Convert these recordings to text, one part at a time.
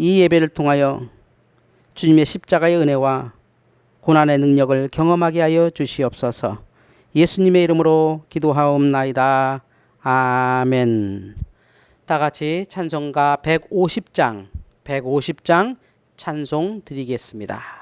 이 예배를 통하여 주님의 십자가의 은혜와 고난의 능력을 경험하게 하여 주시옵소서. 예수님의 이름으로 기도하옵나이다. 아멘. 다 같이 찬송가 150장, 150장 찬송 드리겠습니다.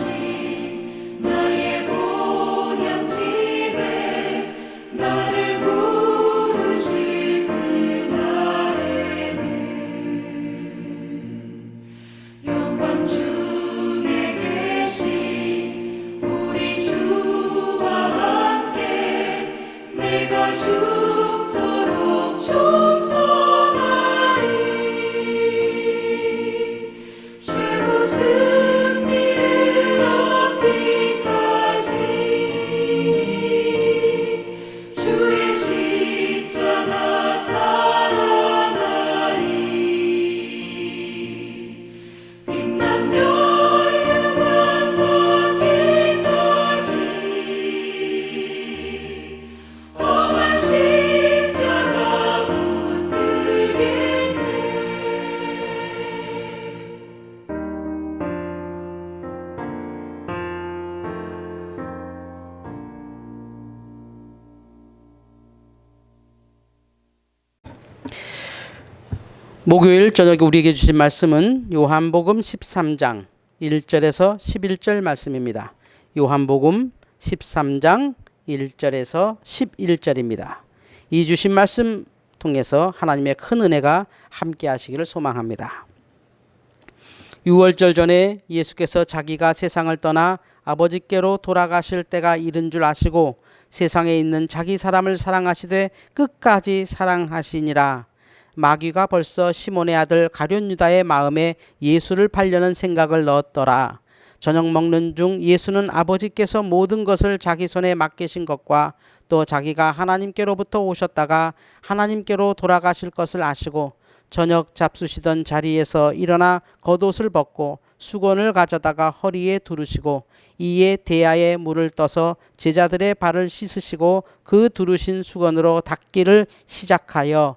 mercy. 목요일 저녁에 우리에게 주신 말씀은 요한복음 13장 1절에서 11절 말씀입니다. 요한복음 13장 1절에서 11절입니다. 이 주신 말씀 통해서 하나님의 큰 은혜가 함께 하시기를 소망합니다. 6월절 전에 예수께서 자기가 세상을 떠나 아버지께로 돌아가실 때가 이른 줄 아시고 세상에 있는 자기 사람을 사랑하시되 끝까지 사랑하시니라. 마귀가 벌써 시몬의 아들 가룟 유다의 마음에 예수를 팔려는 생각을 넣었더라. 저녁 먹는 중 예수는 아버지께서 모든 것을 자기 손에 맡기신 것과 또 자기가 하나님께로부터 오셨다가 하나님께로 돌아가실 것을 아시고 저녁 잡수시던 자리에서 일어나 겉옷을 벗고 수건을 가져다가 허리에 두르시고 이에 대야에 물을 떠서 제자들의 발을 씻으시고 그 두르신 수건으로 닦기를 시작하여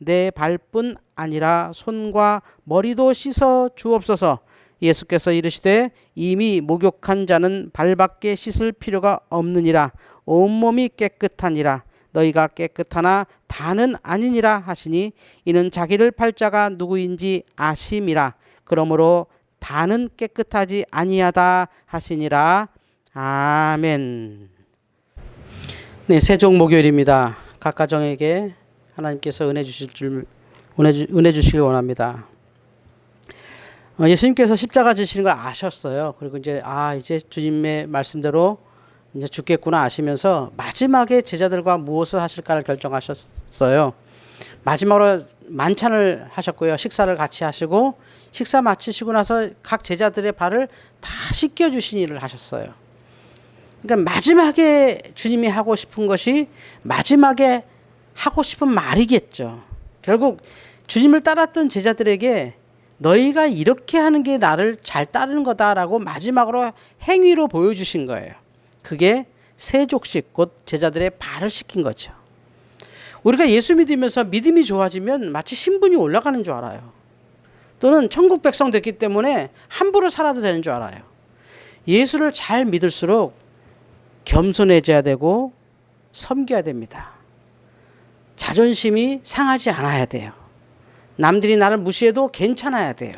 내 발뿐 아니라 손과 머리도 씻어 주옵소서. 예수께서 이르시되 이미 목욕한 자는 발밖에 씻을 필요가 없느니라 온몸이 깨끗하니라 너희가 깨끗하나 다는 아니니라 하시니 이는 자기를 팔자가 누구인지 아심이라 그러므로 다는 깨끗하지 아니하다 하시니라 아멘. 네, 세종 목요일입니다. 각 가정에게 하나님께서 은혜 주실 줄 은혜, 주, 은혜 주시길 원합니다. 어, 예수님께서 십자가 지시는 걸 아셨어요. 그리고 이제 아 이제 주님의 말씀대로 이제 죽겠구나 아시면서 마지막에 제자들과 무엇을 하실까를 결정하셨어요. 마지막으로 만찬을 하셨고요. 식사를 같이 하시고 식사 마치시고 나서 각 제자들의 발을 다 씻겨 주신 일을 하셨어요. 그러니까 마지막에 주님이 하고 싶은 것이 마지막에 하고 싶은 말이겠죠. 결국 주님을 따랐던 제자들에게 너희가 이렇게 하는 게 나를 잘 따르는 거다라고 마지막으로 행위로 보여주신 거예요. 그게 세족식 곧 제자들의 발을 씻긴 거죠. 우리가 예수 믿으면서 믿음이 좋아지면 마치 신분이 올라가는 줄 알아요. 또는 천국 백성 됐기 때문에 함부로 살아도 되는 줄 알아요. 예수를 잘 믿을수록 겸손해져야 되고 섬겨야 됩니다. 자존심이 상하지 않아야 돼요. 남들이 나를 무시해도 괜찮아야 돼요.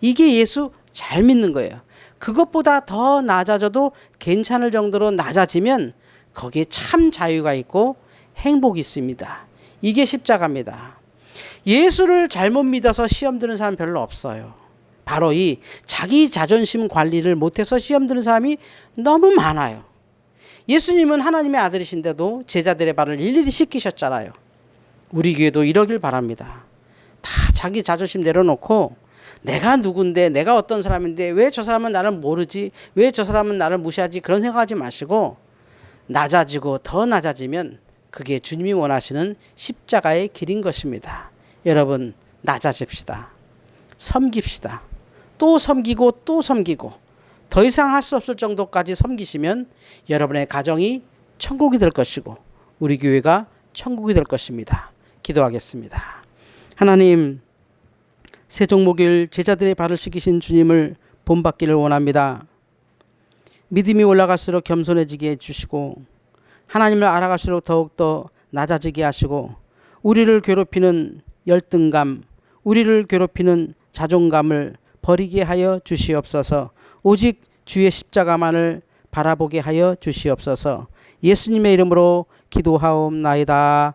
이게 예수 잘 믿는 거예요. 그것보다 더 낮아져도 괜찮을 정도로 낮아지면 거기에 참 자유가 있고 행복이 있습니다. 이게 십자가입니다. 예수를 잘못 믿어서 시험 드는 사람 별로 없어요. 바로 이 자기 자존심 관리를 못해서 시험 드는 사람이 너무 많아요. 예수님은 하나님의 아들이신데도 제자들의 발을 일일이 씻기셨잖아요. 우리 교회도 이러길 바랍니다. 다 자기 자존심 내려놓고 내가 누군데 내가 어떤 사람인데 왜 저 사람은 나를 모르지 왜 저 사람은 나를 무시하지 그런 생각하지 마시고 낮아지고 더 낮아지면 그게 주님이 원하시는 십자가의 길인 것입니다. 여러분 낮아집시다. 섬깁시다. 또 섬기고 또 섬기고 더 이상 할 수 없을 정도까지 섬기시면 여러분의 가정이 천국이 될 것이고 우리 교회가 천국이 될 것입니다. 기도하겠습니다. 하나님, 세종목일 제자들의 발을 씻기신 주님을 본받기를 원합니다. 믿음이 올라갈수록 겸손해지게 해주시고 하나님을 알아갈수록 더욱더 낮아지게 하시고 우리를 괴롭히는 열등감, 우리를 괴롭히는 자존감을 버리게 하여 주시옵소서. 오직 주의 십자가만을 바라보게 하여 주시옵소서. 예수님의 이름으로 기도하옵나이다.